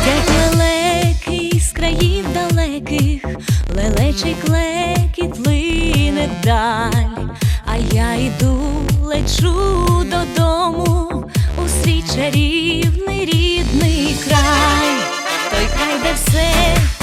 Йде лелекий з країв далеких, лелечий клекіт лине даль, а я йду, лечу додому у свій чарівний рідний край, той край, де все.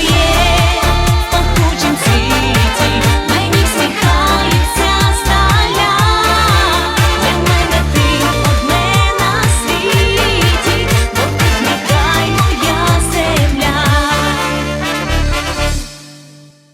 yeah.